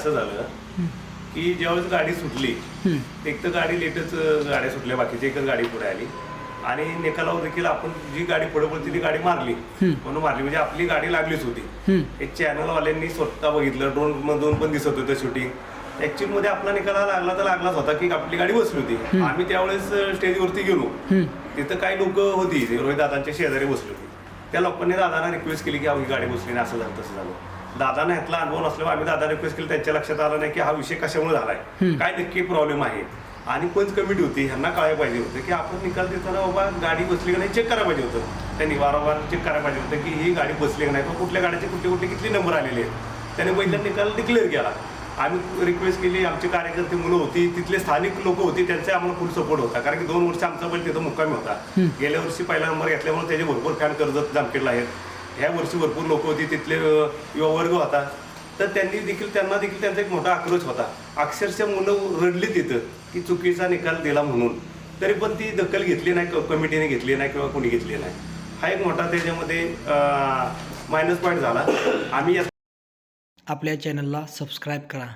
असं झालं की ज्यावेळेस गाडी सुटली एक तर गाडी लेटच गाड्या सुटल्या बाकीची एकच गाडी पुढे आली. आणि निकालावर देखील आपण जी गाडी पुढे पडती ती गाडी मारली. म्हणून मारली. म्हणजे आपली गाडी लागलीच होती. एक चॅनलवाल्यांनी स्वतः बघितलं ड्रोन मधून पण दिसत होतं शूटिंग ऍक्च्युअलमध्ये आपला निकाला लागला तर लागलाच होता की आपली गाडी बसली होती. आम्ही त्यावेळेस स्टेजवरती गेलो. तिथं काही लोक होती रोहित दादांच्या शेजारी बसली होती. त्या लोकांनी दादांना रिक्वेस्ट केली की हा ही गाडी बसली नाही. असं झालं तसं झालं. दादांना ह्यातला अनुभव नसल्यामुळे आम्ही दादा रिक्वेस्ट केली. त्यांच्या लक्षात आलं नाही की हा विषय कशामुळे झालाय? काय नक्की प्रॉब्लेम आहे? आणि पंच कमिटी होती? ह्यांना कळायला पाहिजे होतं की आपण निकाल देताना बाबा गाडी बसली का नाही चेक करायला पाहिजे होतं. त्यांनी वारंवार चेक करायला पाहिजे होतं की ही गाडी बसली का नाही. कुठल्या गाडीचे कुठले कुठले किती नंबर आलेले आहेत? त्याने पहिला निकाल डिक्लेअर केला. आम्ही रिक्वेस्ट केली आमचे कार्यकर्ते मुलं होती तिथले स्थानिक लोक होती त्यांचा आम्हाला फुल सपोर्ट होता. कारण की दोन वर्ष आमचा बैल तिथं मुक्कामी होता. गेल्या वर्षी पहिला नंबर घेतल्यामुळे त्याचे भरपूर फॅन कर्जत जामखेडला आहेत. ह्या वर्षी भरपूर लोक होती तिथले युवा वर्ग होता. तर त्यांनी देखील त्यांना देखील त्यांचा एक मोठा आक्रोश होता. अक्षरशः मुलं रडली तिथं की चुकीचा निकाल दिला म्हणून. तरी पण ती दखल घेतली नाही कमिटीने घेतली नाही किंवा कोणी घेतली नाही. हा एक मोठा त्याच्यामध्ये मायनस पॉईंट झाला. आम्ही या आपल्या चॅनलला सबस्क्राईब करा.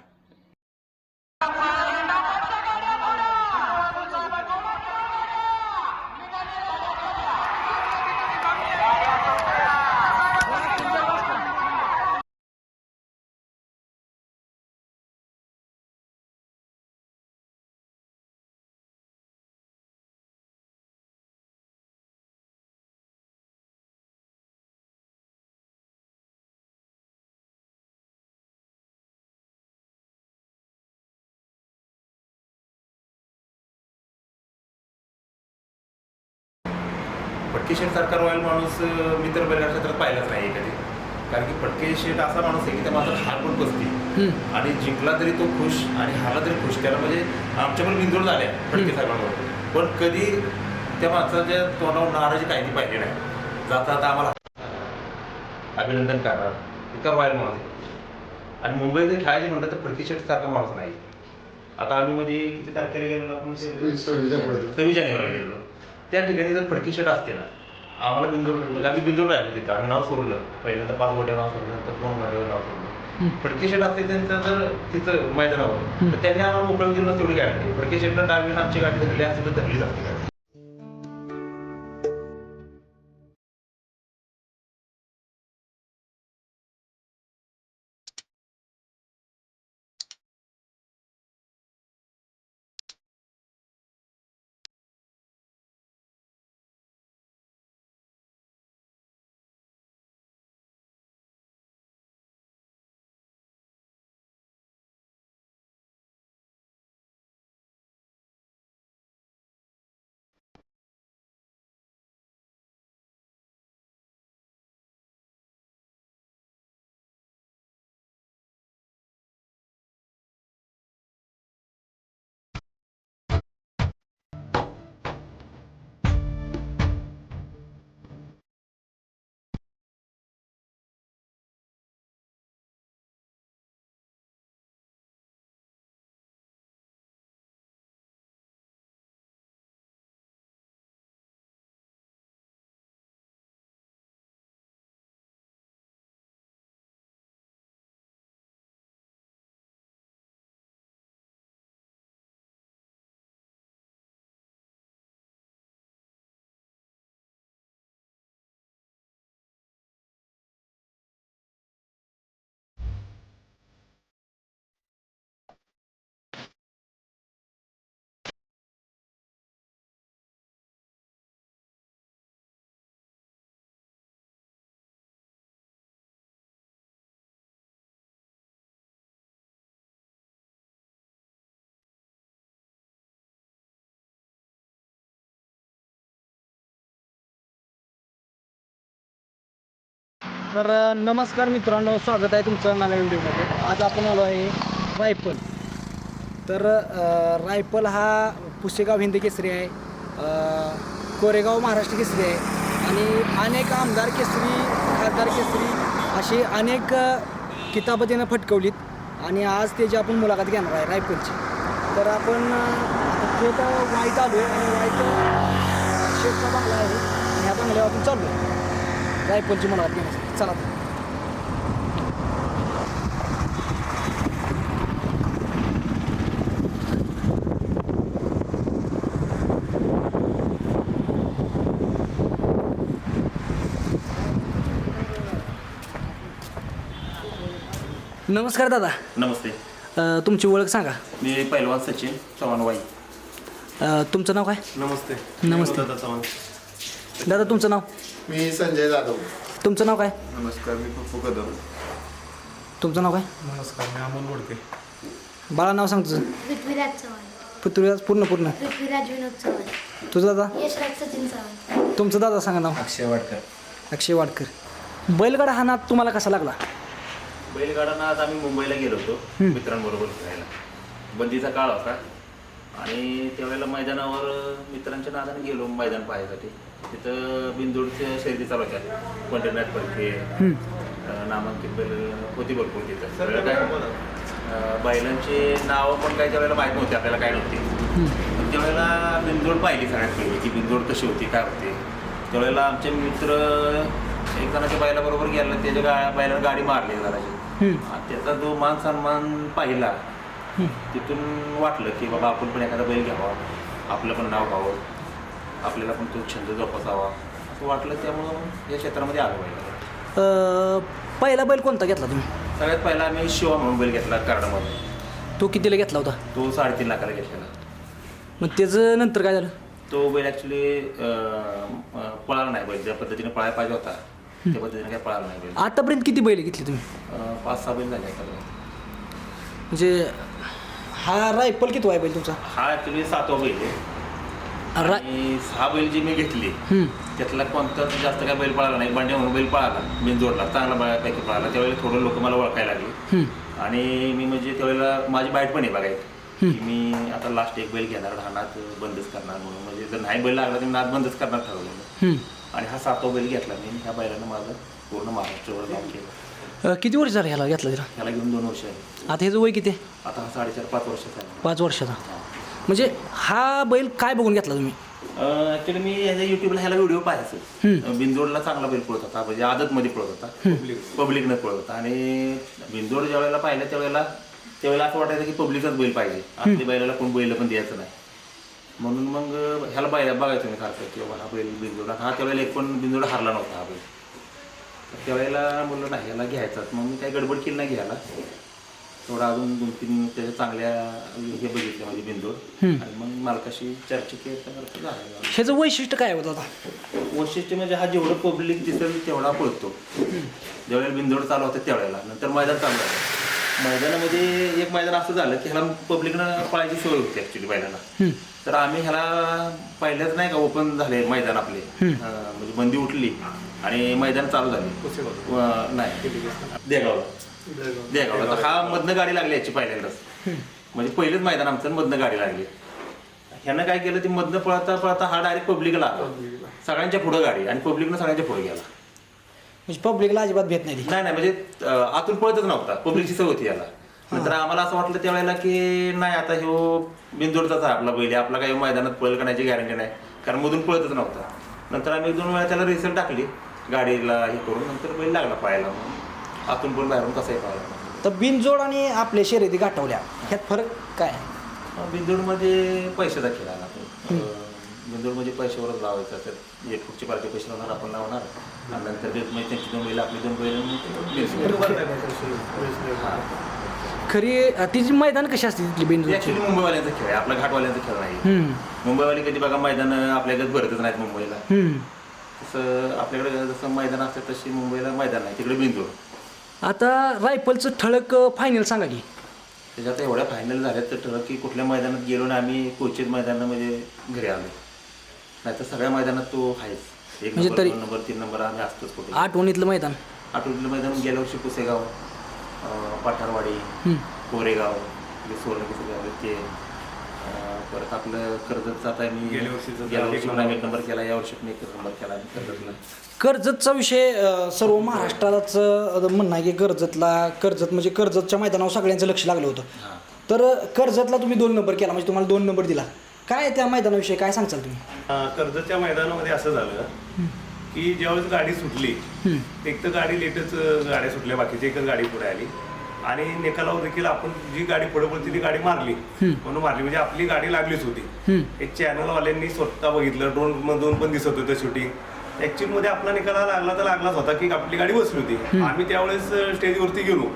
फटके सारखा रॉयल माणूस मी तर बैलगाडा क्षेत्रात पाहिलाच नाही कधी कारण की फटके शेठ असा माणूस आहे की त्या माणसाला हार पण बसते. आणि जिंकला तरी तो खुश आणि हारला तरी खुश. त्याला म्हणजे आमच्या पण बिंदूर झाल्या फटके साहेबांवर पण कधी त्या माणसाच्या तोंडावर नाराजी काही नाही पाहिजे नाही. जाता जाता आम्हाला अभिनंदन करणार. इतका रॉयल माणूस आहे. आणि मुंबईत जर खेळायचे म्हणलं तर फटके शेठ सारखा माणूस नाही. आता आम्ही मध्ये किती तारखेला गेलो आपण? सव्वीस जानेवारीला. गेलो त्या ठिकाणी जर फडकी शेट असते ना आम्हाला बिंदूर म्हणजे आम्ही बिंदूर राहिलो तिथं आम्ही नाव सोडलं. पहिल्यांदा पाच गोट्या नाव सोडलं नंतर दोन गाड्यावर नाव सोडलं. फडके शेट असते त्यांचं जर तिथं मैदानावर. तर त्यांनी आम्हाला मोकळं दिलं तेवढी गाडी फडके शेटला डावीनं आमची गाडी धरली असेल तर धरली जाते तर नमस्कार मित्रांनो स्वागत आहे तुमचं नव्या व्हिडिओमध्ये. आज आपण आलो आहे रायफल तर रायफल हा पुसेगाव हिंदी केसरी आहे कोरेगाव महाराष्ट्र केसरी आहे आणि अनेक आमदार केसरी खासदार केसरी अशी अनेक किताबं त्यानं फटकवलीत आणि आज त्याची आपण मुलाखत घेणार आहे रायफलची तर आपण अ, थेट वाईट आलो आहे आणि वाईट शेतचा बांगला आहे आणि ह्या बांगल्यावर आपण चाललो आहे जायफलची मला वाटते चला. नमस्कार दादा. नमस्ते. तुमची ओळख सांगा. मी पहिलवान सचिन चव्हाण वाई. तुमचं नाव काय? नमस्ते. नमस्ते. दादा चव्हाण. दादा तुमचं नाव? मी संजय जाधव. तुमचं नाव काय? नमस्कार मी पप्पू कदम. तुमचं नाव काय? नमस्कार मी अमोल बोडके बाळा नाव सांग तुझं. पृथ्वीराज चव्हाण. पृथ्वीराज पूर्ण पूर्ण. पृथ्वीराज विनोद चव्हाण. तुझं दादा? यशराज सचिन चव्हाण. तुमचं दादा सांगा नाव. अक्षय वाटकर. अक्षय वाडकर बैलगाडा हा नाद तुम्हाला कसा लागला? बैलगाडानं आज आम्ही मुंबईला गेलो होतो मित्रांबरोबर फिरायला. बंदीचा काळ होता. आणि त्यावेळेला मैदानावर मित्रांच्या नादाने गेलो मैदान पाहायसाठी. तिथं बिंदूरच्या चालू होत्या पंढरनाथ अं, नामांकित बैल होती भरपूर तिथं. सगळं काय? बैलांची नावं पण काय त्यावेळेला माहीत नव्हती आपल्याला काय नव्हती. त्यावेळेला बिंदोड पाहिली सगळ्यात पहिली की बिंदोड कशी होती काय होती. त्यावेळेला आमचे मित्र एक जणाच्या बैलाबरोबर गेला त्याच्या गा बैलाला गाडी मारली आणि त्याचा जो मान सन्मान पाहिला तिथून वाटलं की बाबा आपण पण एखादा बैल घ्यावा आपलं पण नाव व्हावं आपल्याला पण तो छंद जोपासावा असं वाटलं त्यामुळं या क्षेत्रामध्ये आलो अ, पहिला बैल कोणता घेतला तुम्ही? सगळ्यात पहिला आम्ही शिवा म्हणून बैल घेतला कार्डामध्ये. तो कितीला घेतला होता? तो साडेतीन लाखाला घेतलेला. मग त्याचं नंतर काय झालं? तो बैल ॲक्च्युली पळाला नाही बैल. ज्या पद्धतीने पळायला पाहिजे होता त्या पद्धतीने काय पळाला नाही बैल. आतापर्यंत किती बैल घेतली तुम्ही? पाच सहा बैल झाले म्हणजे हा रायफल किती आहे बैल तुमचा? हा ॲक्च्युली सातवा बैल आहे. रा आणि सहा बैल जी मी घेतली हम्म. त्यातला कोणताच जास्त काय बैल पळाला नाही. बांड्या म्हणून बैल पळाला. बिनजोडला चांगला बऱ्यापैकी पळाला. त्यावेळेला थोडं लोक मला ओळखायला लागले. हम्म. आणि मी म्हणजे त्यावेळेला माझी बाईट पण आहे बघायची की मी आता लास्ट एक बैल घेणार नाद बंदच करणार म्हणून. म्हणजे जर नाही बैल लागला तर मी नाद बंदच करणार ठरवलं मी. हम्म. आणि हा सातवा बैल घेतला मी. ह्या बैलानं माझं पूर्ण महाराष्ट्रावर नाव केलं. अ, किती वर्ष झालं ह्याला घेतला तिला ह्याला घेऊन दोन वर्ष आहे. आता ह्याचं वय किती आहे? आता हा साडेचार पाच वर्षाचा आहे. पाच वर्षाचा. म्हणजे हा बैल काय बघून घेतला तुम्ही? ॲक्च्युली मी ह्याच्या युट्यूबला ह्याला व्हिडिओ पाहायचो. बिंदोडला चांगला बैल पळत होता म्हणजे आदतमध्ये पळत होता. पब्लिकनं पळत होता. आणि बिंदोड ज्या वेळेला पाहिलं त्यावेळेला त्यावेळेला असं वाटायचं की पब्लिकच बैल पाहिजे. आपली बैलाला कोण बैल पण द्यायचं नाही. म्हणून मग ह्याला बाय बघायचं मी सारखं की बाबा हा बैल बिंदोड हा त्यावेळेला एक पण बिंदोड हारला नव्हता हा बैल. त्यावेळेला म्हणलं नाही ह्याला घ्यायचाच मग मी काही गडबड केली नाही घ्यायला. थोडा अजून दोन तीन त्याच्या चांगल्या हे बघितले म्हणजे बिंदोड आणि मग मालकाशी चर्चा केली तर मालक झाला. ह्याचं वैशिष्ट्य काय होतं आता? वैशिष्ट्य म्हणजे हा जेवढं पब्लिक दिसेल तेवढा पळतो. ज्यावेळेला बिंदोड चालू होतं त्यावेळेला नंतर मैदान चालू झालं. मैदानामध्ये एक मैदान असं झालं की ह्याला पब्लिकनं पळायची सवय होती ऍक्च्युली बैलांना. तर आम्ही ह्याला पहिल्याच नाही का ओपन झाले मैदान आपले. म्हणजे बंदी उठली आणि मैदान चालू झाले. व- नाही. देगावला. हा मधनं गाडी लागली याची पहिल्यांदाच. म्हणजे पहिलेच मैदान आमचं मधनं गाडी लागली. ह्यानं काय केलं ती मधनं पळता पळता हा डायरेक्ट पब्लिकला आला. सगळ्यांच्या पुढं गाडी आणि पब्लिकनं सगळ्यांच्या पुढे गेला. म्हणजे पब्लिकला अजिबात भेट नाही. नाही नाही म्हणजे आतून पळतच नव्हता. पब्लिकची सवय होती याला. नंतर आम्हाला असं वाटलं त्यावेळेला की नाही आता ह्यो बिंदोडचाच आहे आपला बैल. आपला काही मैदानात पळेल करण्याची गॅरंटी नाही. कारण मधून पळतच नव्हता. नंतर आम्ही दोन वेळा त्याला रिसल्ट टाकली. गाडीला हे करून नंतर बैल लागला पाहायला. आतून पण बाहेरून कसाही पाहायला तर बिनजोड आणि आपल्या शर्यती गाठवल्या ह्यात फरक काय बिंदूरमध्ये पैशाचा खेळ आला तो बिंदूरमध्ये पैशावरच लावायचा तर एक पुढची पार्टी पैसे लावणार आपण लावणार. आणि नंतर ते म्हणजे त्यांची दोन बैल आपली दोन बैल खरी अ, तिची मैदान कशी असते तिथली बिनजोड ऍक्च्युली मुंबईवाल्यांचा खेळ आहे आपला घाटवाल्यांचा खेळ नाही. मुंबईवाले कधी बघा मैदान आपल्याकडे भरतच नाहीत मुंबईला. तसं आपल्याकडे जसं मैदान असतं तशी मुंबईला मैदान नाही तिकडे बिंदूर आता रायफलचं ठळक फायनल सांगा की. त्याच्यात एवढ्या फायनल झाल्या तर ठरलं की कुठल्या मैदानात गेलो ना आम्ही क्वचित मैदानामध्ये घरी आलो. नाही तर सगळ्या मैदानात तो आहेच. एक म्हणजे नंबर तरी- दोन नंबर तीन नंबर आम्ही असतोच कुठे. आठवणीतलं मैदान. आठवडीतलं मैदान गेल्या वर्षी पुसेगाव अं, पठारवाडी कोरेगाव म्हणजे सोळा गाव ते परत आपलं कर्जतचं आता मी गेल्या वर्षीचं गेल्या वर्षी एक नंबर केला या वर्षी पण एक नंबर केला आम्ही कर्जतला. कर्जतचा विषय अ, सर्व महाराष्ट्रालाच अ, म्हणणं आहे की कर्जतला कर्जत म्हणजे कर्जतच्या मैदानावर सगळ्यांचं लक्ष लागलं होतं. हां. तर अ, कर्जतला तुम्ही दोन नंबर केला म्हणजे तुम्हाला दोन नंबर दिला. काय त्या मैदानाविषयी काय सांगचाल तुम्ही? अं, कर्जतच्या मैदानामध्ये असं झालं की ज्यावेळेस गाडी सुटली एक तर गाडी लेटच गाड्या सुटल्या बाकीची एकच गाडी पुढे आली. आणि निकालावर देखील आपण जी गाडी पुढे पडती ती गाडी मारली. म्हणून मारली. म्हणजे आपली गाडी लागलीच होती. एक चॅनलवाल्यांनी स्वतः बघितलं ड्रोन मधून पण दिसत होतं शूटिंग ऍक्च्युअलमध्ये आपला निकाला लागला तर लागलाच होता की आपली गाडी बसली होती. आम्ही त्यावेळेस स्टेजवरती गेलो.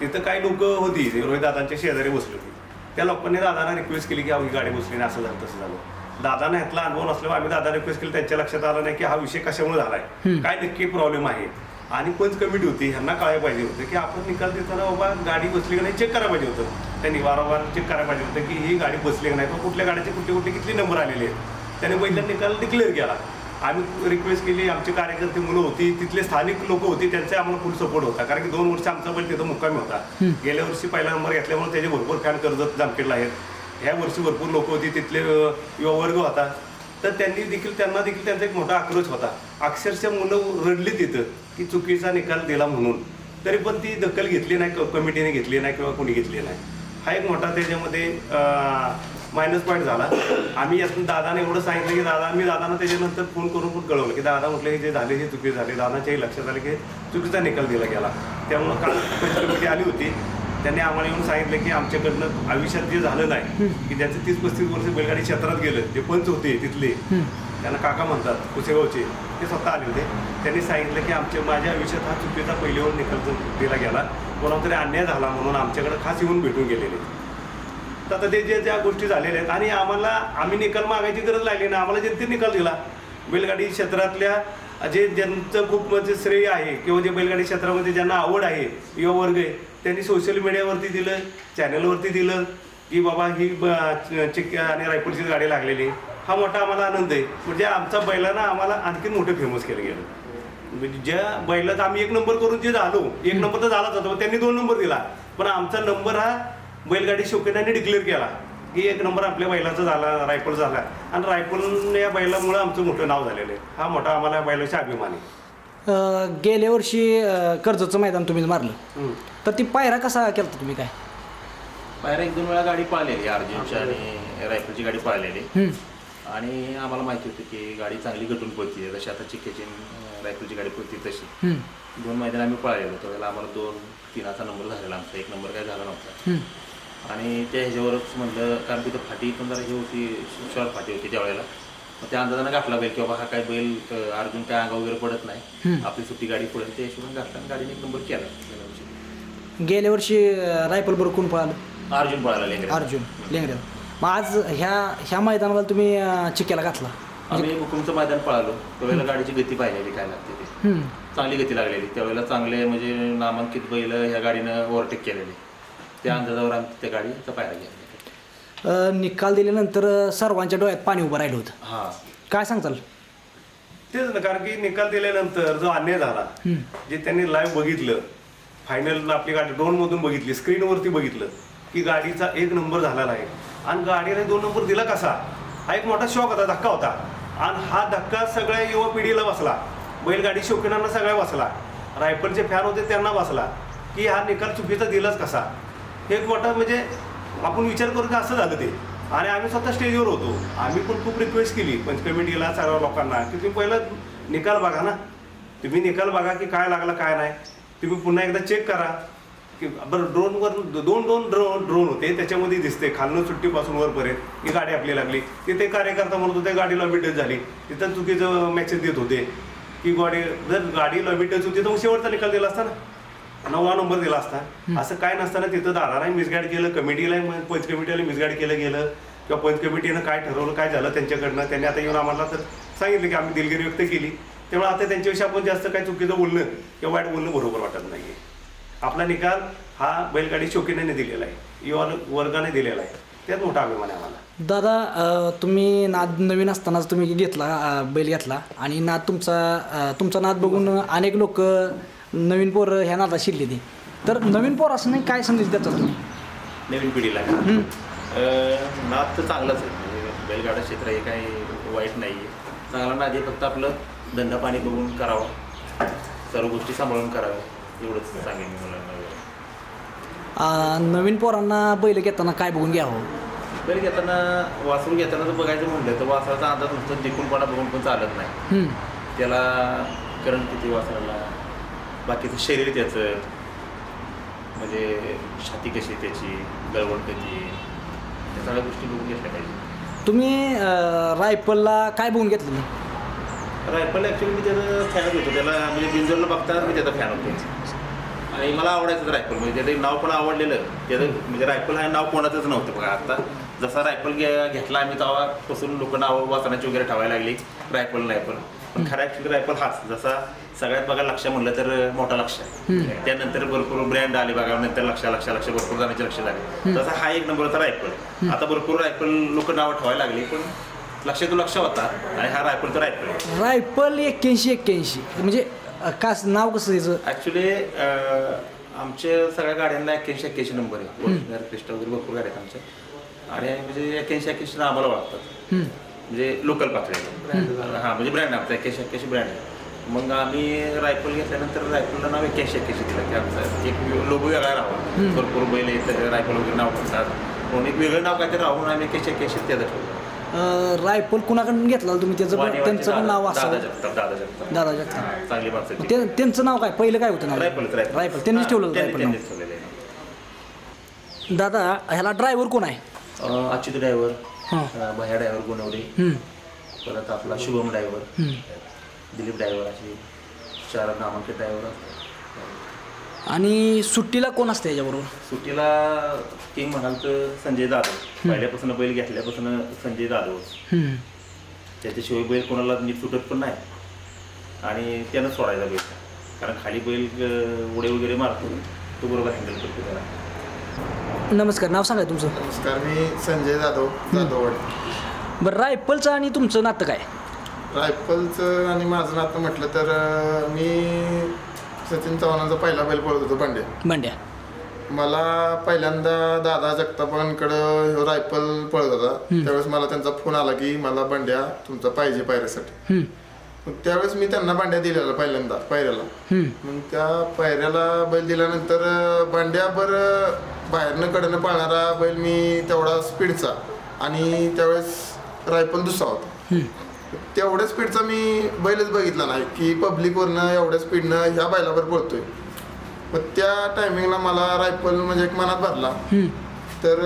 तिथं काही लोक होती रोहित दादांच्या शेजारी बसली होती. त्या लोकांनी दादांना रिक्वेस्ट केली की ही गाडी बसली नाही असं झालं तसं झालं. दादाने ह्यातला अनुभव नसल्यामुळे आम्ही दादा रिक्वेस्ट केली. त्यांच्या लक्षात आलं नाही की हा विषय कशामुळे झालाय. काय नक्की प्रॉब्लेम आहे? आणि पंच कमिटी होती? ह्यांना कळायला पाहिजे होतं की आपण निकाल देताना बाबा गाडी बसली का नाही चेक करायला पाहिजे होतं. त्यांनी वारंवार चेक करायला पाहिजे होतं की ही गाडी बसली का नाही. किंवा कुठल्या गाडीचे कुठले कुठले किती नंबर आलेले आहेत? त्याने पहिला निकाल डिक्लेअर केला. आम्ही रिक्वेस्ट केली आमचे कार्यकर्ते मुलं होती तिथले स्थानिक लोक होती त्यांचा आम्हाला फुल सपोर्ट होता. कारण की दोन वर्ष आमचा बैल तिथं मुक्कामी होता. गेल्या वर्षी पहिला नंबर घेतल्यामुळे त्याचे भरपूर फॅन कर्जत जामखेडला आहेत. ह्या वर्षी भरपूर लोक होती तिथले युवा वर्ग होता. तर त्यांनी देखील त्यांना देखील त्यांचा एक मोठा आक्रोश होता. अक्षरशः मुलं रडली तिथं की चुकीचा निकाल दिला म्हणून. तरी पण ती दखल घेतली नाही कमिटीने घेतली नाही किंवा कोणी घेतली नाही. हा एक मोठा त्याच्यामध्ये मायनस पॉईंट झाला. आम्ही यातून दादाने एवढं सांगितलं की दादा मी दादांना त्याच्यानंतर फोन करून पण कळवलं की दादा म्हटलं हे जे झाले हे चुकी झाले. दादाच्याही लक्षात आले की चुकीचा निकाल दिला गेला. त्यामुळं काल कमिटी आली होती. त्यांनी आम्हाला येऊन सांगितलं की आमच्याकडनं आयुष्यात जे झालं नाही की ज्याचं तीस पस्तीस वर्ष बैलगाडी क्षेत्रात गेलं ते पंच होते तिथले त्यांना काका म्हणतात कुसेगावचे ते स्वतः आले होते. त्यांनी सांगितलं की आमच्या माझ्या आयुष्यात हा चुकीचा पहिल्यावर निकाल दिला गेला कोणाला तरी अन्याय झाला म्हणून आमच्याकडे खास येऊन भेटून गेलेले तर आता ते ज्या ज्या गोष्टी झालेल्या आहेत आणि आम्हाला आम्ही निकाल मागायची गरज लागली ना आम्हाला जनतेने निकाल दिला बैलगाडी क्षेत्रातल्या जे ज्यांचं खूप म्हणजे श्रेय आहे किंवा जे बैलगाडी क्षेत्रामध्ये ज्यांना आवड आहे युवा वर्ग आहे त्यांनी सोशल मीडियावरती दिलं चॅनलवरती दिलं की बाबा ही ब- चिक्की आणि रायपूरची गाडी लागलेली. हा मोठा आम्हाला आनंद आहे. म्हणजे आमचा बैलांना आम्हाला आणखी मोठं फेमस केलं गेलं. म्हणजे ज्या बैलात आम्ही एक नंबर करून जे झालो एक नंबर तर झालाच होता पण त्यांनी दोन नंबर दिला. पण आमचा नंबर हा बैलगाडी शौकीनांनी डिक्लेअर केला की एक नंबर आपल्या बैलाचा झाला रायफल झाला. आणि रायफल या बैलामुळे आमचं मोठं नाव झालेलं आहे. हा मोठा आम्हाला बैलाचा अभिमान आहे. अं, गेल्या वर्षी अं, कर्जचं मैदान तुम्ही मारलं. तर ती पायरा कसा केला तुम्ही काय? बाहेर एक दोन वेळा गाडी पळालेली अर्जुनची आणि रायफलची गाडी पळालेली. हम्म. आणि आम्हाला माहिती होती की गाडी चांगली गटून पळते जशी आता चिक्क्याची अं, रायफलची गाडी पळते तशी. दोन मैदान आम्ही पळालेलो. त्यावेळेला आम्हाला दोन तीनाचा नंबर झालेला आमचा. एक नंबर काय झाला नव्हता. आणि त्या ह्याच्यावरच म्हणलं कारण तिथं फाटी पण जरा हे होती शॉर्ट फाटी होती त्यावेळेला मग त्या अंदाजानं घातला बैल की बाबा हा काय बैल अर्जुन काय अंगा वगैरे पडत नाही. आपली सुट्टी गाडी पडेल. त्या हिशोबाने आणि गाडीने एक नंबर केला. गेल्या वर्षी. रायफल बरोबर कोण पळालं? अर्जुन पळाला लेंगऱ्या. अर्जुन लेंगरे मग आज ह्या ह्या मैदानाला तुम्ही अं, चिक्क्याला घातला. आम्ही हुकुमचं मैदान पळालो. त्यावेळेला गाडीची गती पाहिलेली काय लागते ते हम्म. चांगली गती लागलेली. त्यावेळेला चांगले म्हणजे नामांकित बैल ह्या गाडीनं ओव्हरटेक केलेले. त्या अंदाजावर आम्ही त्या गाडीचा पायरा घेतला. अं, निकाल दिल्यानंतर अं, सर्वांच्या डोळ्यात पाणी उभं राहिलं होतं. हां. काय सांगताल? तेच ना कारण की निकाल दिल्यानंतर जो अन्याय झाला जे त्यांनी लाईव्ह बघितलं फायनल आपली गाडी ड्रोन मधून बघितली स्क्रीनवरती बघितलं की गाडीचा एक नंबर झालेला आहे आणि गाडीने दोन नंबर दिला कसा? हा एक मोठा शॉक होता धक्का होता. आणि हा धक्का सगळ्या युवा पिढीला बसला. बैलगाडी शौकीनांना सगळ्या बसला. रायफलचे फॅन होते त्यांना बसला. की हा निकाल चुकीचा दिलाच कसा? हे एक मोठं म्हणजे आपण विचार करू की असं झालं ते. आणि आम्ही स्वतः स्टेजवर होतो. आम्ही पण खूप रिक्वेस्ट केली. पंचकमिटीला सर्व लोकांना. की तुम्ही पहिलं निकाल बघा ना. तुम्ही निकाल बघा की काय लागला काय नाही. तुम्ही पुन्हा एकदा चेक करा. की बरं ड्रोनवर दोन दोन ड्रोन ड्रोन होते त्याच्यामध्ये दिसते. खालनं सुट्टीपासून वरपर्यंत ही गाडी आपली लागली. तिथे कार्यकर्ता म्हणत होते गाडी लॉबी टच झाली. तिथं चुकीचं मॅसेज देत होते. की गाडी जर गाडी लॉबी टच होती तर मग शेवटचा निकाल दिला असता ना. नववा नंबर दिला असता. असं काय नसताना तिथं दादाने मिसगाईड केलं कमिटीला पंच कमिटीला मिसगाईड केलं गेलं. किंवा पंच कमिटीनं काय ठरवलं काय झालं त्यांच्याकडनं त्यांनी आता येऊन आम्हाला तर सांगितलं की आम्ही दिलगिरी व्यक्त केली. त्यामुळे आता त्यांच्याविषयी आपण जास्त काय चुकीचं बोलणं किंवा वाईट बोलणं बरोबर वाटत नाही आपला निकाल हा बैलगाडी शौकीने दिलेला आहे. युवा वर्गाने दिलेला आहे. त्यात मोठा अभिमान आहे आम्हाला. दादा अं, तुम्ही नाद नवीन असतानाच तुम्ही घेतला अं, बैल घेतला आणि नाद तुमचा अं, तुमचा नाद बघून अनेक लोक नवीन पोर ह्या नादात शिरले ते. तर नवीन पोर असं काय संदेश देतात तुम्ही? नवीन पिढीला. अं, नाद तर चांगलाच आहे. म्हणजे बैलगाडा क्षेत्र हे काही वाईट नाही आहे चांगला नाद आहे फक्त आपलं धंदा पाणी बघून करावं. सर्व गोष्टी सांभाळून कराव्या. एवढंच सांगेन मी मुलांना नवीन पोरांना बैल घेताना काय बघून घ्यावं बैल घेताना वासरू घेताना जर बघायचं म्हणलं तर वासराचा अंदाज नुसतं देखूनपणा बघून पण चालत नाही. हम्म. त्याला करंट किती वासराला बाकीचं शरीर त्याचं म्हणजे छाती कशी आहे त्याची गळवण आहे, त्या सगळ्या गोष्टी बघून घेतल्या पाहिजे. तुम्ही अं, रायफलला काय बघून घेतलं रायफल ॲक्च्युली मी त्याचं फॅन होतो. त्याला म्हणजे बिंजोरला बघताना मी त्याचा फॅन होतो. आणि मला आवडायचं रायफल म्हणजे त्याचं नाव पण आवडलेलं. त्याचं म्हणजे रायफल हा नाव कोणाचंच नव्हतं बघा. आता जसा रायफल घे- घेतला आम्ही तेव्हापासून लोक नाव वाचनाची वगैरे ठेवायला लागली. Rifle rifle. पण खरा ॲक्च्युली रायफल हाच. जसा सगळ्यात बघा लक्ष म्हणलं तर मोठा लक्ष. आहे त्यानंतर भरपूर ब्रँड आले बघा. नंतर लक्ष लक्ष लक्ष. भरपूर जणांचे लक्ष झाले तसा हा एक नंबरचा रायफल. आता भरपूर रायफल लोक नावं ठेवायला लागली पण लक्ष तो लक्ष होता. आणि हा रायफलचा रायफल आहे रायफल. एक्क्याऐंशी एक्क्याऐंशी. म्हणजे अ, कास नाव कसं त्याचं ऍक्च्युली आमच्या सगळ्या गाड्यांना एक्क्याऐंशी एक्क्याऐंशी नंबर आहे. ओरिजिनल क्रिस्टा वगैरे भरपूर गाड्या आहेत आमच्या. आणि म्हणजे एक्क्याऐंशी एक्क्याऐंशी आम्हाला ओळखतात. म्हणजे लोकल पातळीवर. हां म्हणजे ब्रँड आमचा एक्क्याऐंशी एक्क्याऐंशी ब्रँड आहे. मग आम्ही रायफल घेतल्यानंतर रायफलला नाव एक्क्याऐंशी एक्क्याऐंशी दिलं की आमचं एक लोगो वेगळा राहावा. भरपूर बैल येतं रायफल वगैरे नाव करतात. म्हणून एक वेगळं नाव काहीतरी राहून आम्ही एक्क्याऐंशी एक्क्याऐंशी त्याचं ठेवलं रायफल कुणाकडून घेतला तुम्ही? त्याचं पण- त्यांचं पण नाव दादा दादा असावं जगताप दादा जगताप. दादा जगताप. हां, चांगली माणसं ते. त्यांचं नाव काय? पहिलं काय होतं नाव? रायफल. रायफल. त्यांनीच ठेवलं त्यांनी- रायफल नाव त्यांनीच ठेवलेलं आहे. नाव. दादा ह्याला ड्रायव्हर कोण आहे? अं, अच्युत ड्रायव्हर भया ड्रायव्हर गुणवडे हम्म, परत आपला शुभम ड्रायव्हर. हम्म. दिलीप ड्रायव्हर असे चार नामांकित ड्रायव्हर. आणि सुट्टीला कोण असते याच्याबरोबर? सुट्टीला किंग म्हणाल तर संजय जाधव. पहिल्यापासून बैल घेतल्यापासून संजय जाधव. हम्म. त्याच्याशिवाय बैल कोणाला नीट सुटत पण नाही. आणि त्यानं सोडायचा बैल. कारण खाली बैल अं, उडे वगैरे मारतो तो बरोबर हँडल करतो त्याला. नमस्कार नाव सांगा तुमचं. नमस्कार मी संजय जाधव जाधववाड. बरं रायफलचं आणि तुमचं नातं काय? रायफलचं आणि माझं नातं म्हटलं तर अं, मी सचिन चव्हाणांचा पहिला बैल पळत होतो पांड्या. बंड्या मला पहिल्यांदा दादा जगतापांकडं ह्यो रायफल पळत होता. त्यावेळेस मला त्यांचा फोन आला की मला बांड्या तुमचा पाहिजे पायऱ्यासाठी. हम्म, मग त्यावेळेस मी त्यांना बांड्या दिलेला पहिल्यांदा पायऱ्याला. हम्म. मग त्या पायऱ्याला बैल दिल्यानंतर अं, बांड्याभर अं, बाहेरनं कडनं पाळणारा बैल मी तेवढा स्पीडचा. आणि त्यावेळेस रायफल दुसरा होता. तेवढ्या स्पीडचा मी बैलच बघितला नाही. की पब्लिकवरनं एवढ्या स्पीडनं ह्या बैलावर पळतोय मग त्या टायमिंगला मला रायफल म्हणजे एक मनात भरला. तर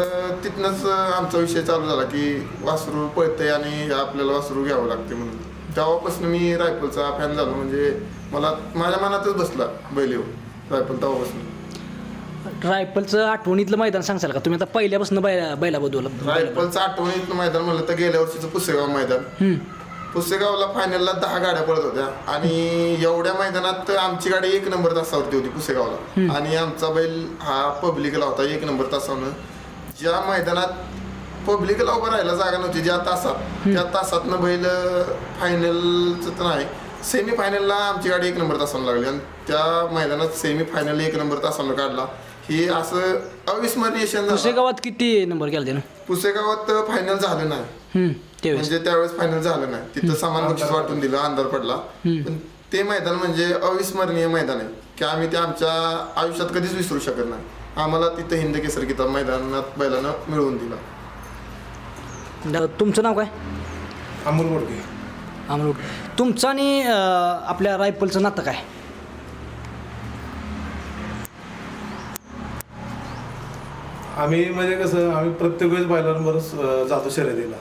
तिथनंच आमचा विषय चालू झाला की वासरू पळतंय आणि आपल्याला वासरू घ्यावं लागते म्हणून. तेव्हापासून मी रायफलचा फॅन झालो. म्हणजे मला माझ्या मनातच बसला बैल रायफल तेव्हापासून. रायफलचं आठवणीतलं मैदान सांगशाल का? तुम्ही आता पहिल्यापासून बैला बैलाबद्दल रायफलचं आठवणीत मैदान म्हणलं तर गेल्या वर्षीचं पुसेगाव मैदान. पुसेगावला फायनलला दहा गाड्या पडत होत्या. आणि एवढ्या मैदानात आमची गाडी एक नंबर तासावरती होती पुसेगावला. आणि आमचा बैल हा पब्लिकला होता एक नंबर तासावनं ज्या मैदानात पब्लिकला उभं राहायला जागा नव्हती ज्या तासात त्या तासातनं बैल फायनलचं तर नाही सेमी फायनलला आमची गाडी एक नंबर तासावं लागली. आणि त्या मैदानात सेमी फायनल एक नंबर तासावनं काढला. ही असं अविस्मरणीय क्षण. पुसेगावात किती नंबर केला पुसेगावात फायनल झालं नाही. म्हणजे त्यावेळेस फायनल झालं नाही. तिथं सामान बक्षीस वाटून दिलं अंधार पडला. पण ते मैदान म्हणजे अविस्मरणीय मैदान आहे की आम्ही ते आमच्या आयुष्यात कधीच विसरू शकत नाही. आम्हाला तिथं हिंद केसर किताब मैदानात बैलानं मिळवून दिला. तुमचं नाव काय? अमोल मोडके अमरूट तुमचं आणि आपल्या रायफलचं नातं काय? आम्ही म्हणजे कसं आम्ही प्रत्येक वेळेस बैलांवर जातो शर्यतीला.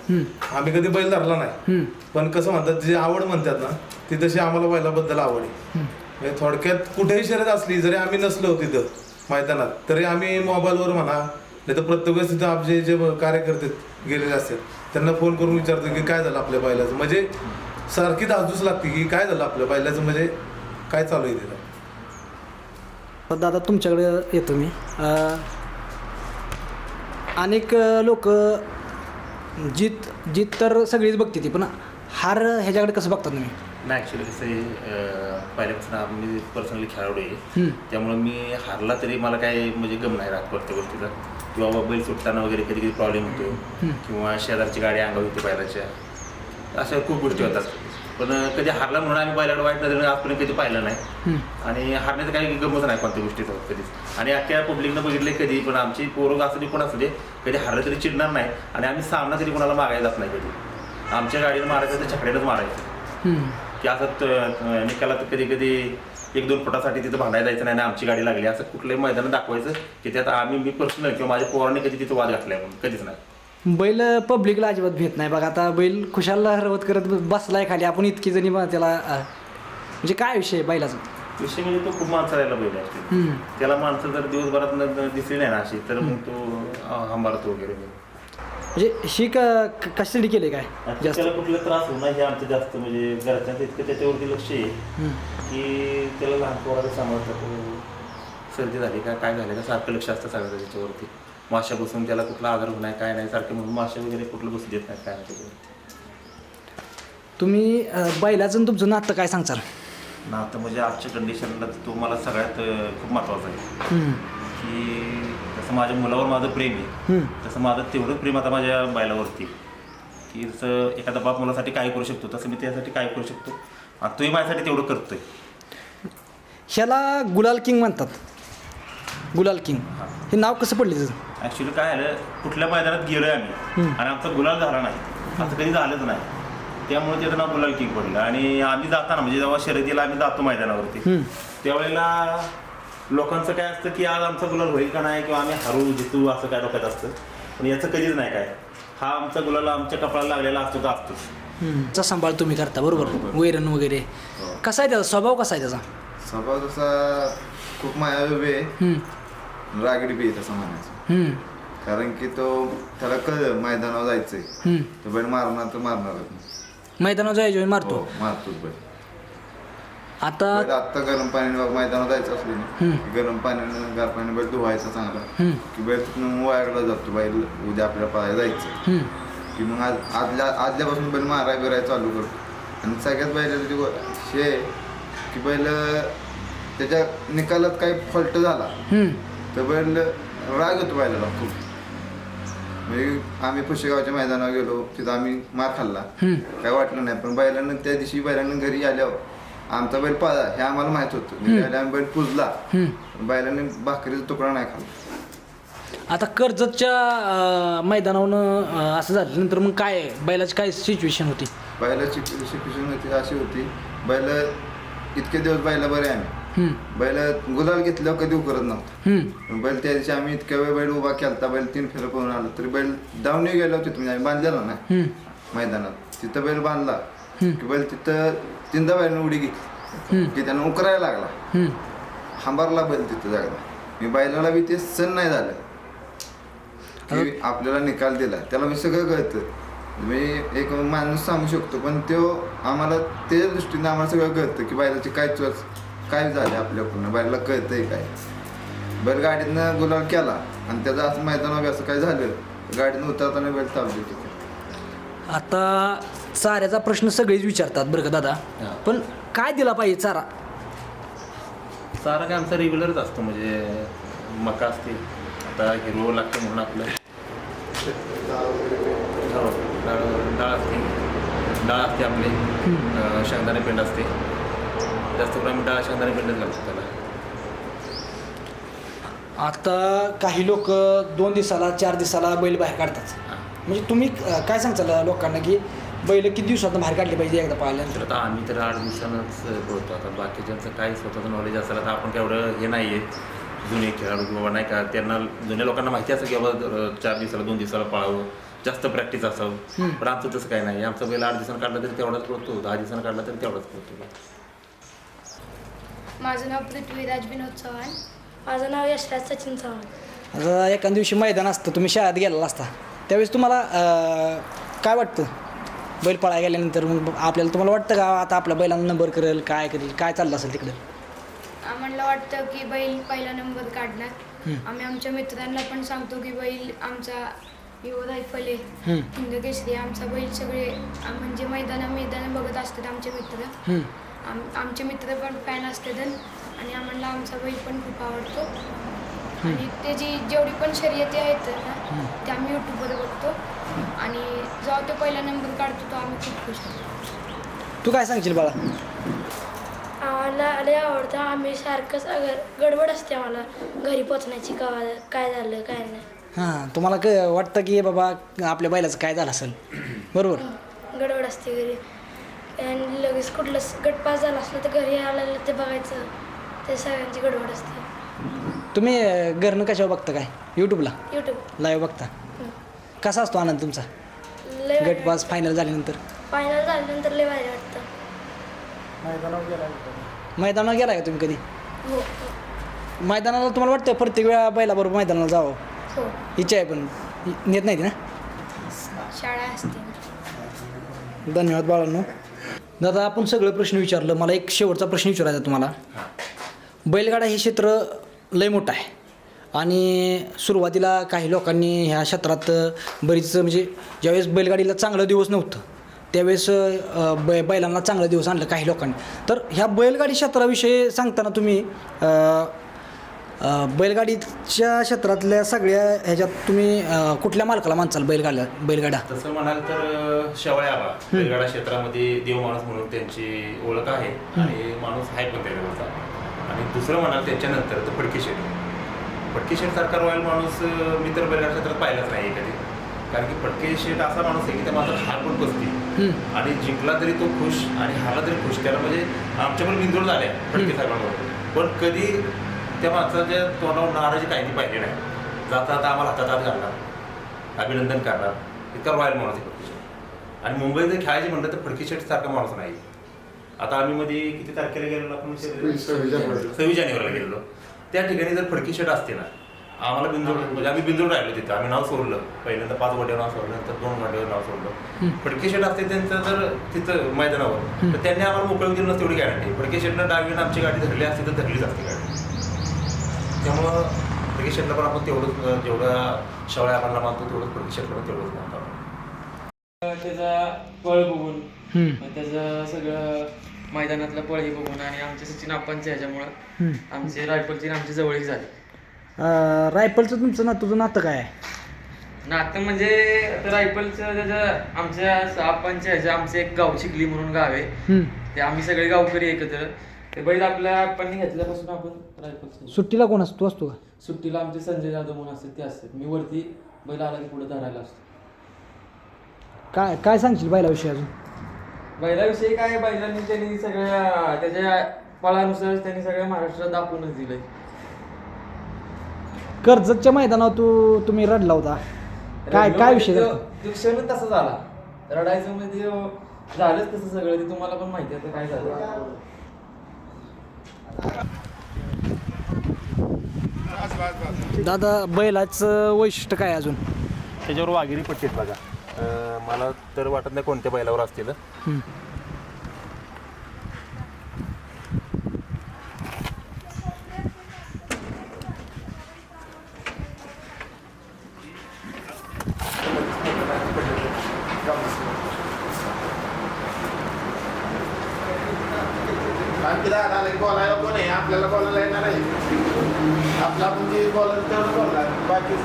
आम्ही कधी बैल धरला नाही. पण कसं म्हणतात जी आवड म्हणतात ना ती तशी आम्हाला बैलाबद्दल आवड आहे. म्हणजे थोडक्यात कुठेही शर्यत असली जरी आम्ही नसलो तिथं मैदानात तरी आम्ही मोबाईलवर म्हणा नाही तर प्रत्येक वेळेस तिथं आमचे जे कार्यकर्ते गेलेले असतात त्यांना फोन करून विचारतो की काय झालं आपल्या बैलाचं. म्हणजे सारखी धाजूच लागते की काय झालं आपल्या बैलाचं म्हणजे काय चालू आहे तिथं. दादा तुमच्याकडे येतो मी. अनेक लोक जीत जीत तर सगळीच बघते ती पण हार ह्याच्याकडे कसं बघता तुम्ही? नाही ॲक्च्युली कसं आहे पहिल्यापासून आम्ही पर्सनली खेळाडू आहे त्यामुळे मी हारला तरी मला काय म्हणजे गम नाही राहत प्रत्येक गोष्टीचा. किंवा बाबा बैल सुटताना वगैरे कधी कधी प्रॉब्लेम होतो किंवा शेजारची गाडी अंगावर होती बैलाच्या अशा खूप गोष्टी होतात. पण कधी हारला म्हणून आम्ही बैलाला वाईट नजरेने आजपर्यंत कधी पाहिलं नाही. आणि हारण्याचं काही गमच नाही कोणत्या गोष्टीचं कधीच. आणि अख्ख्या पब्लिकनं बघितले कधी पण आमची पोरं असू कोण असू दे कधी हारलं तरी चिडणार नाही. आणि आम्ही सामना तरी कोणाला मागायला जात नाही कधी. आमच्या गाडीनं मारायचं तर छकड्यानंच मारायचं. की असं निकालात कधी कधी एक दोन फुटासाठी तिथं भांडायला जायचं नाही आणि आमची गाडी लागली. असं कुठलंही मैदान दाखवायचं की त्यात आम्ही मी पर्सनल किंवा माझ्या पोराने कधी तिथं वाद घातलाय म्हणून. कधीच नाही. बैल पब्लिकला अजिबात भेट नाही. बघा आता बैल खुशाल हरवत करत बसलाय खाली. आपण इतकी जणी बा त्याला म्हणजे काय विषय आहे बैलाचा? विषय म्हणजे तो खूप माणसाला बैल असतो. त्याला माणसं जर दिवसभरात दिसली नाही ना अशी तर मग तो हंबारतो वगैरे. म्हणजे ही क क- कशासाठी केले काय? जास्त? त्याला कुठला त्रास होणार हे आमचं जास्त म्हणजे घरच्यांचं इतकं त्याच्यावरती लक्ष आहे. की त्याला लहान पोराला सांभाळतात. सर्दी झाली का काय झालं का सारखं लक्ष असतं सगळं त्याच्यावरती. माशा बसून त्याला कुठला आजार होणार काय नाही सारखे म्हणून माशा वगैरे कुठलं बसू देत नाही काय नाही तुम्ही अं, बैलाचं आणि तुमचं नातं काय सांगचाल ना आता म्हणजे आजच्या कंडिशनला तो मला सगळ्यात अं, खूप महत्त्वाचा आहे. हम्म. की जसं माझ्या मुलावर माझं प्रेम आहे हम्म. तसं माझं तेवढं प्रेम आता माझ्या बैलावरती की जसं एखादा बाप मुलासाठी काय करू शकतो तसं मी त्यासाठी काय करू शकतो. आणि तोही माझ्यासाठी तेवढं करतोय. ह्याला गुलाल किंग म्हणतात. गुलाल किंग. हे. नाव कसं पडलं त्याचं? ॲक्च्युली काय झालं कुठल्या मैदानात गेलोय आम्ही. आणि आमचा गुलाल झाला नाही. असं कधी झालंच नाही. त्यामुळे त्याचं नाव गुलाल किंग पडलं. आणि आम्ही जाताना म्हणजे जेव्हा शर्यतीला आम्ही जातो मैदानावरती त्यावेळेला लोकांचं काय असतं की आज आमचा गुलाल होईल का नाही किंवा आम्ही हरू जितू असं काय डोक्यात असतं. पण याचं कधीच नाही काय. हा आमचा गुलाल आमच्या कपाळाला लागलेला असतो तर असतोच. चा सांभाळ तुम्ही करता बरोबर. वैरण वगैरे. कसा आहे त्याचा? स्वभाव कसा आहे त्याचा? स्वभाव तसा खूप मायावी आहे. रागडी बी तसं म्हणायचं. कारण की तो त्याला कळ मैदानावर जायचंय. तो बैल मारणार तर मारणारच नाही. मैदानावर जायचो मारतो. हो मारतोच बैल. आता बैल आत्ता गरम पाणी मैदानावर जायचं असले गरम पाण्यानं गार पाणी बैल धुवायचा चांगला. की बैल तिथून वायाकडला जातो बैल उद्या आपल्या पाया जायचं. की मग आज आदल्या आदल्यापासून बैल माराय बिराय चालू करतो आणि सगळ्यात हे आहे की बैल त्याच्या निकालात काही फॉल्ट झाला. बैल राग येतो बैलाला खूप. म्हणजे आम्ही पुशेगावच्या मैदानावर गेलो तिथं आम्ही मार खाल्ला. काय वाटलं नाही पण बैलानं त्या दिवशी बैलानं घरी आल्यावर आमचा बैल पाळला हे आम्हाला माहीत होतं. घरी आम्ही बैल पुजला. बैलाने भाकरीचा तुकडा नाही खाल्ला. आता कर्जतच्या मैदानावरून अं, असं झाल्यानंतर मग काय? बैलाची काय सिच्युएशन होती? बैलाची सिच्युएशन होती अशी होती. बैल इतके दिवस बैला बरे आम्ही. बैल गुलाल घेतल्यावर कधी उकरत नव्हतं. बैल त्या दिवशी आम्ही इतक्या वेळ बैल उभा केलता बैल तीन फेरं पळून आलो तरी बैल डाऊन गेलो तिथं म्हणजे आम्ही बांधलेला ना. मैदानात. तिथं बैल बांधला की बैल तिथं तीनदा बैलनं उडी घेतली. की त्यानं उकरायला लागला. हांबारला बैल तिथं जागला मी बैलाला बी ते सण नाही झालं. की आपल्याला निकाल दिला. त्याला मी सगळं कळतं. मी एक माणूस सांगू शकतो पण तो आम्हाला त्याच्या दृष्टीने आम्हाला सगळं कळतं की बैलाची काय चोच काय झाले आपल्याकडून बैलाला कळतंय काय? बैल गाडीतनं गुलाल केला आणि त्याचं असं मैदानावर असं काय झालं? गाडीनं उतरताना बैल तापली तिथे आता चाऱ्याचा प्रश्न सगळेच विचारतात बरं का दादा. हा. पण काय दिला पाहिजे चारा? चारा काय आमचा रेग्युलरच असतो म्हणजे मका असते आता हिरो लागते म्हणून आपलं. हो, डाळ डाळ असते. डाळ असते आपली. अं, शेंगदाणे पेंड असते. जास्त आम्ही डाळ शेंगदाणे पेंडच घालतो त्याला. आता काही लोक दोन दिवसाला चार दिवसाला बैल बाहेर काढतात. म्हणजे तुम्ही अं, काय सांगताल लोकांना की बैल किती दिवसात बाहेर काढली पाहिजे एकदा पाहिल्यानंतर? तर आता आम्ही तर आठ दिवसानंच बोलतो आता बाकीच्यांचं काही स्वतःचं नॉलेज असेल तर आपण केवढं हे नाही आहे जुने खेळाडू किंवा नाही का त्यांना जुन्या लोकांना माहिती असं की बाबा अं, चार दिवसाला दोन दिवसाला पळावं जास्त प्रॅक्टिस असावं. पण आमचं तसं काही नाही. आमचा बैल आठ दिवसानं काढला तरी तेवढाच पळतो दहा दिवसानं काढला तरी तेवढाच पळतो. माझं नाव पृथ्वीराज विनोद चव्हाण. माझं नाव यशराज सचिन चव्हाण. आता एखाद्या दिवशी मैदान असतं तुम्ही शाळेत गेलेला असता. त्यावेळेस तुम्हाला अं, काय वाटतं? बैल पळायला गेल्यानंतर मग आपल्याला तुम्हाला वाटतं का आता आपल्या बैलांना नंबर करेल काय करेल काय चाललं असेल तिकडे? आम्हाला वाटतं की बैल पहिला नंबर काढणार. आम्ही आमच्या मित्रांना पण सांगतो की बैल आमचा युवा रायफल. हिंद केसरी आमचा बैल सगळे म्हणजे मैदाना मैदानं बघत असतात आमचे मित्र. आम आमचे मित्र पण फॅन असतात आणि आम्हाला आमचा बैल पण खूप आवडतो. आणि त्याची जेवढी पण शर्यती आहेत ना ते आम्ही यूट्यूबवर बघतो. आणि जेव्हा तो पहिला नंबर काढतो तो आम्ही खूप खुश होतो. तू काय सांगशील बाळा? आम्हाला लय आवडतं. आम्ही सारखंच अगर गडबड असते आम्हाला. घरी पोचण्याची कवा काय झालं काय नाही. हां तुम्हाला क वाटतं की बाबा आपल्या बैलाचं काय झालं असेल? बरोबर? गडबड असते घरी. आणि लगेच कुठलं गटपास झाला असलं तर घरी आलेलं ते बघायचं. ते सगळ्यांची गडबड असते. तुम्ही अं, घरनं कशावर बघता काय? यूट्यूबला यूट्यूब लाईव्ह बघता? कसा असतो आनंद तुमचा? लय गट पास फायनल झाल्यानंतर? फायनल झाल्यानंतर लय भारी वाटतं. मैदानावर गेला का तुम्ही? कधी? हो. मैदानाला तुम्हाला वाटतं प्रत्येक वेळा बैलाबरोबर मैदानाला जावं? हो. इच्छा आहे पण नेत नाही ती ना? शाळा असते. धन्यवाद बाळांनो. दादा आपण सगळे प्रश्न विचारलं. मला एक शेवटचा प्रश्न विचारायचा तुम्हाला. बैलगाडा हे क्षेत्र लय मोठं आहे. आणि सुरुवातीला काही लोकांनी ह्या क्षेत्रात बरीच म्हणजे ज्यावेळेस बैलगाडीला चांगलं दिवस नव्हतं त्यावेळेस बै बैलांना चांगलं दिवस आणलं काही लोकांनी. तर ह्या बैलगाडी क्षेत्राविषयी सांगताना तुम्ही बैलगाडीच्या क्षेत्रातल्या सगळ्या ह्याच्यात तुम्ही अं, कुठल्या मालकाला मानचाल बैलगाड्या बैलगाडा तसं म्हणाल तर अं, शेवळे आबा. बेलगाडा क्षेत्रामध्ये देव माणूस म्हणून त्यांची ओळख आहे आणि माणूस आहे पण त्याच्यावरचा. आणि दुसरं म्हणाल त्याच्यानंतर तर फडके शेट फडके शेट सारखा रॉयल माणूस अं, मी तर बेलगाडा क्षेत्रात पाहिलाच नाही कधी कारण की फडके शेट असा माणूस आहे की त्या माणसात हार पण बसते. आणि जिंकला तरी तो खुश आणि हारला तरी खुश. त्याला म्हणजे आमच्या पण बिंदूर झाल्या फडके साहेबांवर. पण कधी त्या माणसाच्या तोंडावर नाराजी काही नाही पाहिजे नाही. जाता जाता आम्हाला हातात हात घालणार अभिनंदन करणार इतका रॉयल माणूस आहे फडके शेट आणि मुंबईत जर खेळायचे म्हणलं तर फडके शेट सारखा माणूस नाही. आता आम्ही मध्ये किती तारखेला गेलेलो आपण? सव्वीस जानेवारी. सव्वीस जानेवारीला गेलेलो. त्या ठिकाणी जर फडकी शेट असते ना आम्हाला बिंदूर म्हणजे आम्ही बिंदूर राहिलो तिथं. आम्ही नाव सोडलं. पहिल्यांदा पाच गोट्यावर नाव सोडलं नंतर दोन गोट्यावर नाव सोडलं. फडके शेट असते त्यांचं जर तिथं मैदानावर. तर त्यांनी आम्हाला मोकळून दिलं नसतं एवढी गॅरंटी फडके शेटनं डावीनं आमची गाडी धरली असते तर धरलीच असते गाडी. त्यामुळं फडके शेटला पण आपण तेवढंच जेवढं शेवळ्या आम्हाला मानतो तेवढंच फडके शेटला पण तेवढंच मानतो आपण. त्याचा पळ बघून मग त्याचं सगळं मैदानातलं पळ हे बघून आणि आमच्या सचिन आप्पांच्या ह्याच्यामुळं आमचे रायफलची आमची जवळीक झाली. रायफलचं तुमचं ना तुझं नातं काय? आहे नातं म्हणजे रायफलचं त्याचं आमच्या आप्पांच्या ह्याच्या आमचं एक गाव चिखली म्हणून गाव आहे. ते आम्ही सगळे गावकरी एकत्र. ते बैल आपल्या आप्पांनी घेतल्यापासून आपण रायफल सुट्टीला कोण असतो? तू असतो का? सुट्टीला आमचे संजय जाधव म्हणून असतात ते असतात. मी वरती बैल आला की पुढे धरायला असतो. काय काय सांगशील बैलाविषयी अजून? बैलाविषयी काय बैलांनी त्यांनी सगळ्या त्याच्या पळानुसार त्यांनी सगळ्या महाराष्ट्रात दाखवूनच दिलंय. कर्जतच्या मैदानावर तू तुम्ही रडला होता. काय काय विषय झाला? तो क्षणच तसा झाला. रडायचं म्हणजे झालंच तसं सगळं. ते तुम्हाला पण माहिती आहे आता काय झालं. दादा बैलाचं वैशिष्ट्य काय अजून? त्याच्यावर वाघिरी पट्टी आहेत बघा. अं, मला तर वाटत नाही कोणत्या बैलावर असतील दादा आले बोलायला कोण आहे आपल्याला बोलायला येणार आहे आपला आपण जे बोलायला तेवढं बोलणार बाकी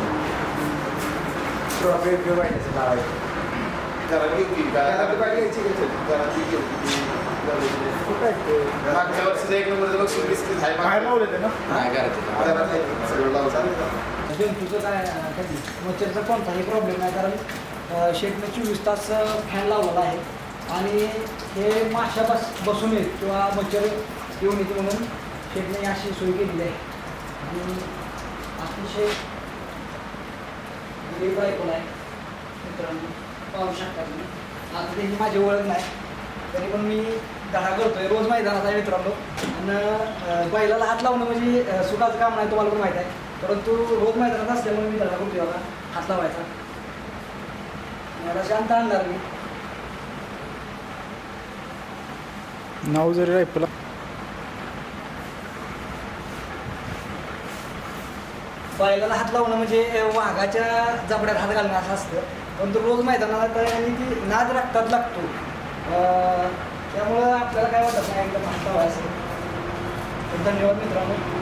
ट्रॉफी घेऊ पाहिजे लावायची घरात घेऊ की घरात घेऊ मागच्या वर्षीचा एक नंबर बघ बिस्किट आहे बाहेर लावले ते ना घरात आहे. सगळं लावलं जंतूचं काय कधी मच्छरचा कोणताही प्रॉब्लेम नाही. कारण शेतनं चोवीस तास फॅन लावलेला आहे. आणि हे माशा बस बसून येत किंवा मच्छर येऊन येते म्हणून शेटने अशी सोय केलेली आहे. आणि अतिशय गरीब ऐकून आहे. मित्रांनो पाहू शकता तुम्ही. आता त्यांची माझी ओळख नाही. तरी पण मी धडा करतोय. रोज मैदानात आहे मित्रांनो. आणि बैलाला हात लावणं म्हणजे सुखाचं काम नाही तुम्हाला पण माहीत आहे. परंतु रोज मैदानात असल्यामुळे मी धडा करतोय बघा. हात लावायचा. मला शांत आणणार मी. नाव जरी रायपला बैलाला हात लावणं म्हणजे वाघाच्या जबड्यात हात घालणं असं असतं. पण तो रोज मैदानाला आहे आणि ती नाद रक्तात लागतो. त्यामुळं आपल्याला काय वाटत नाही एकदम हात लावायचं. धन्यवाद मित्रांनो.